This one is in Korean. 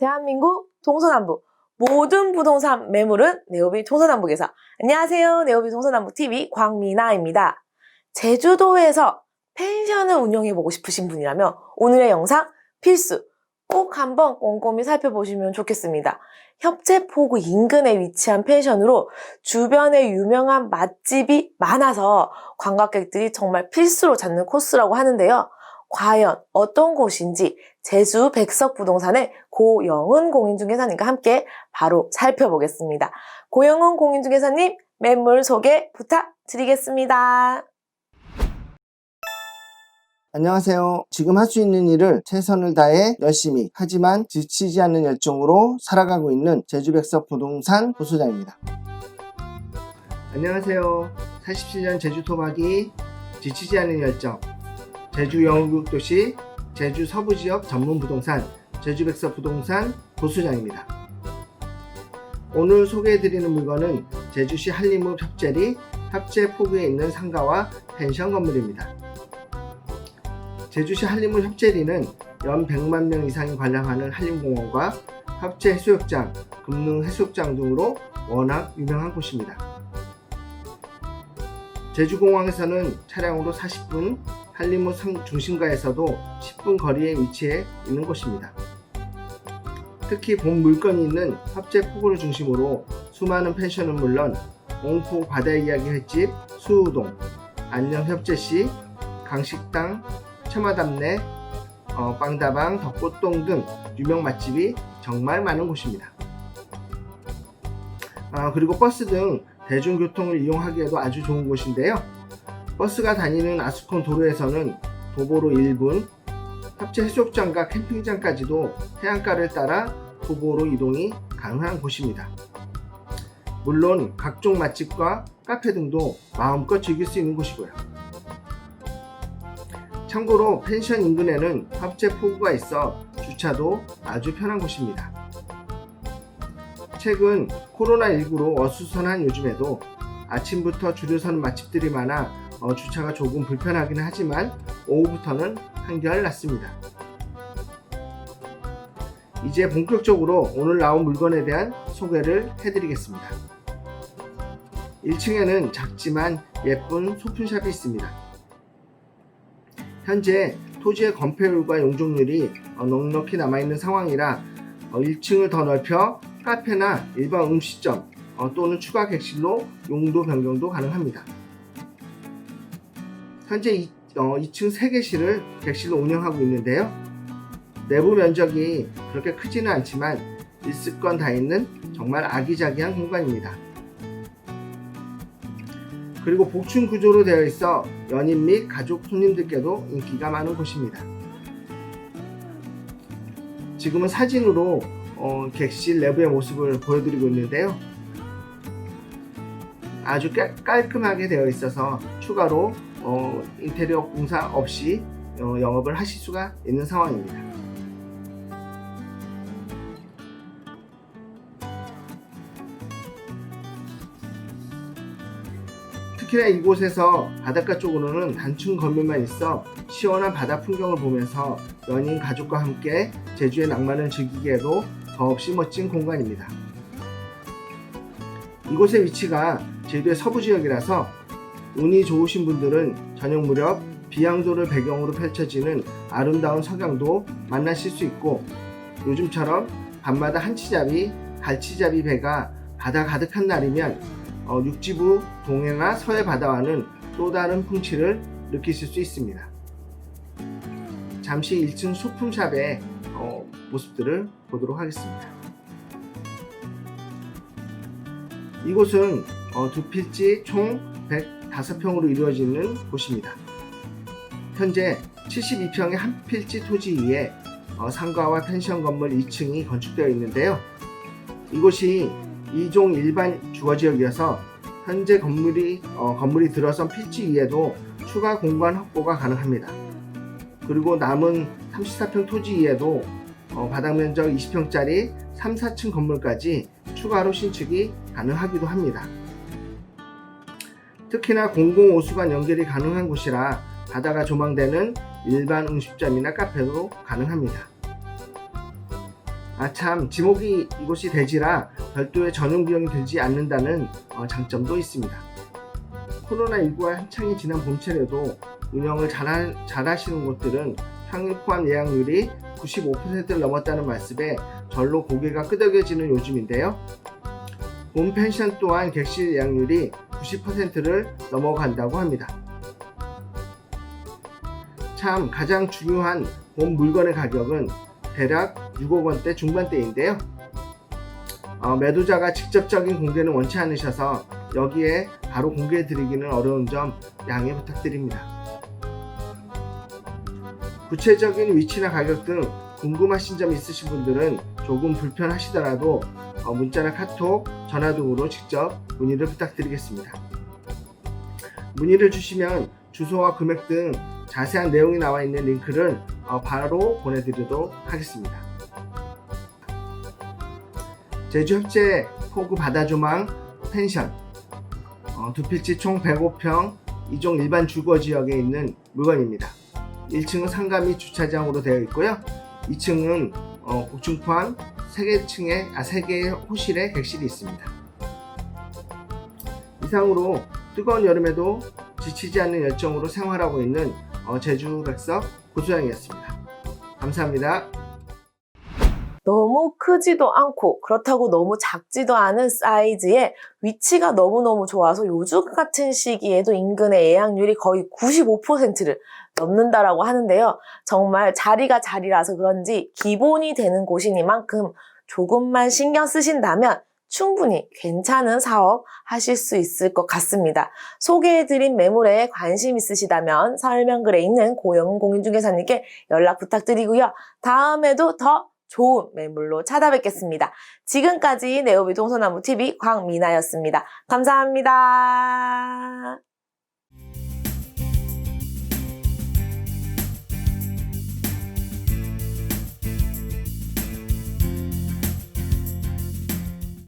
대한민국 동서남북 모든 부동산 매물은 네오비 동서남북에서 안녕하세요. 네오비 동서남북 TV 광미나입니다. 제주도에서 펜션을 운영해보고 싶으신 분이라면 오늘의 영상 필수 꼭 한번 꼼꼼히 살펴보시면 좋겠습니다. 협재포구 인근에 위치한 펜션으로 주변에 유명한 맛집이 많아서 관광객들이 정말 필수로 찾는 코스라고 하는데요. 과연 어떤 곳인지 제주 백석부동산의 고영은 공인중개사님과 함께 바로 살펴보겠습니다. 고영은 공인중개사님 매물 소개 부탁드리겠습니다. 안녕하세요. 지금 할 수 있는 일을 최선을 다해 열심히 하지만 지치지 않는 열정으로 살아가고 있는 제주백석 부동산 부소장입니다. 안녕하세요. 47년 제주 토박이 지치지 않는 열정 제주 영국도시 제주 서부 지역 전문 부동산 제주백석 부동산 고수장입니다. 오늘 소개해드리는 물건은 제주시 한림읍 협재리 협재 포구에 있는 상가와 펜션 건물입니다. 제주시 한림읍 협재리는 연 100만 명 이상이 관람하는 한림공원과 협재 해수욕장, 금능 해수욕장 등으로 워낙 유명한 곳입니다. 제주공항에서는 차량으로 40분, 한림읍 상- 중심가에서도 10분 거리에 위치해 있는 곳입니다. 특히 본 물건이 있는 협재 포구를 중심으로 수많은 펜션은 물론 옹포 바다 이야기 횟집, 수우동, 안녕 협재시, 강식당, 처마담내, 어, 빵다방, 덕꽃동 등 유명 맛집이 정말 많은 곳입니다. 아, 그리고 버스 등 대중교통을 이용하기에도 아주 좋은 곳인데요. 버스가 다니는 아스콘 도로에서는 도보로 1분, 협재 해수욕장과 캠핑장까지도 해안가를 따라 도보로 이동이 가능한 곳입니다. 물론 각종 맛집과 카페 등도 마음껏 즐길 수 있는 곳이고요. 참고로 펜션 인근에는 합재 포구가 있어 주차도 아주 편한 곳입니다. 최근 코로나19로 어수선한 요즘에도 아침부터 줄을 서는 맛집들이 많아 어, 주차가 조금 불편하긴 하지만 오후부터는 한결 낫습니다. 이제 본격적으로 오늘 나온 물건에 대한 소개를 해드리겠습니다. 1층에는 작지만 예쁜 소품샵이 있습니다. 현재 토지의 건폐율과 용적률이 어, 넉넉히 남아있는 상황이라 1층을 더 넓혀 카페나 일반 음식점 어, 또는 추가 객실로 용도 변경도 가능합니다. 현재 2, 층 3개실을 객실로 운영하고 있는데요. 내부 면적이 그렇게 크지는 않지만 있을 건 다 있는 정말 아기자기한 공간입니다. 그리고 복층 구조로 되어 있어 연인 및 가족 손님들께도 인기가 많은 곳입니다. 지금은 사진으로 어, 객실 내부의 모습을 보여드리고 있는데요. 아주 깔, 깔끔하게 되어 있어서 추가로 어, 인테리어 공사 없이 어, 영업을 하실 수가 있는 상황입니다. 특히나 이곳에서 바닷가 쪽으로는 단층 건물만 있어 시원한 바다 풍경을 보면서 연인 가족과 함께 제주의 낭만을 즐기기에도 더없이 멋진 공간입니다. 이곳의 위치가 제주의 서부 지역이라서 운이 좋으신 분들은 저녁 무렵 비양도를 배경으로 펼쳐지는 아름다운 석양도 만나실 수 있고 요즘처럼 밤마다 한치잡이, 갈치잡이 배가 바다 가득한 날이면 어, 육지부 동해나 서해 바다와는 또 다른 풍치를 느끼실 수 있습니다. 잠시 1층 소품샵의 어, 모습들을 보도록 하겠습니다. 이곳은 어, 두 필지 총 105평으로 이루어지는 곳입니다. 현재 72평의 한 필지 토지 위에 어, 상가와 펜션 건물 2층이 건축되어 있는데요. 이곳이 2종 일반 주거지역이어서 현재 건물이 어, 건물이 들어선 필지 위에도 추가 공간 확보가 가능합니다. 그리고 남은 34평 토지 위에도 어, 바닥 면적 20평짜리 3, 4층 건물까지 추가로 신축이 가능하기도 합니다. 특히나 공공오수관 연결이 가능한 곳이라 바다가 조망되는 일반 음식점이나 카페도 가능합니다. 아참 지목이 이곳이 대지라 별도의 전용 비용이 들지 않는다는 어, 장점도 있습니다. 코로나19가 한창이 지난 봄철에도 운영을 잘하, 잘하시는 곳들은 평일 포함 예약률이 95%를 넘었다는 말씀에 절로 고개가 끄덕여지는 요즘인데요. 봄 펜션 또한 객실 예약률이 90%를 넘어간다고 합니다. 참 가장 중요한 봄 물건의 가격은 대략 6억 원대 중반대인데요. 어, 매도자가 직접적인 공개는 원치 않으셔서 여기에 바로 공개해 드리기는 어려운 점 양해 부탁드립니다. 구체적인 위치나 가격 등 궁금하신 점 있으신 분들은 조금 불편하시더라도 어, 문자나 카톡, 전화 등으로 직접 문의를 부탁드리겠습니다. 문의를 주시면 주소와 금액 등 자세한 내용이 나와 있는 링크를 어, 바로 보내드리도록 하겠습니다. 제주 협재 포구 바다조망 펜션 어, 두 필지 총 105평 2종 일반 주거 지역에 있는 물건입니다. 1층은 상가 및 주차장으로 되어 있고요. 2층은 어, 고층 포함 3개층의 아 3개의 호실에 객실이 있습니다. 이상으로 뜨거운 여름에도 지치지 않는 열정으로 생활하고 있는 어, 제주 백석 고소양이었습니다. 감사합니다. 너무 크지도 않고 그렇다고 너무 작지도 않은 사이즈에 위치가 너무너무 좋아서 요즘 같은 시기에도 인근의 예약률이 거의 95%를 넘는다라고 하는데요. 정말 자리가 자리라서 그런지 기본이 되는 곳이니만큼 조금만 신경 쓰신다면 충분히 괜찮은 사업 하실 수 있을 것 같습니다. 소개해드린 매물에 관심 있으시다면 설명글에 있는 고영 공인중개사님께 연락 부탁드리고요. 다음에도 더 좋은 매물로 찾아뵙겠습니다. 지금까지 네오비 동서나무 TV 광미나였습니다. 감사합니다.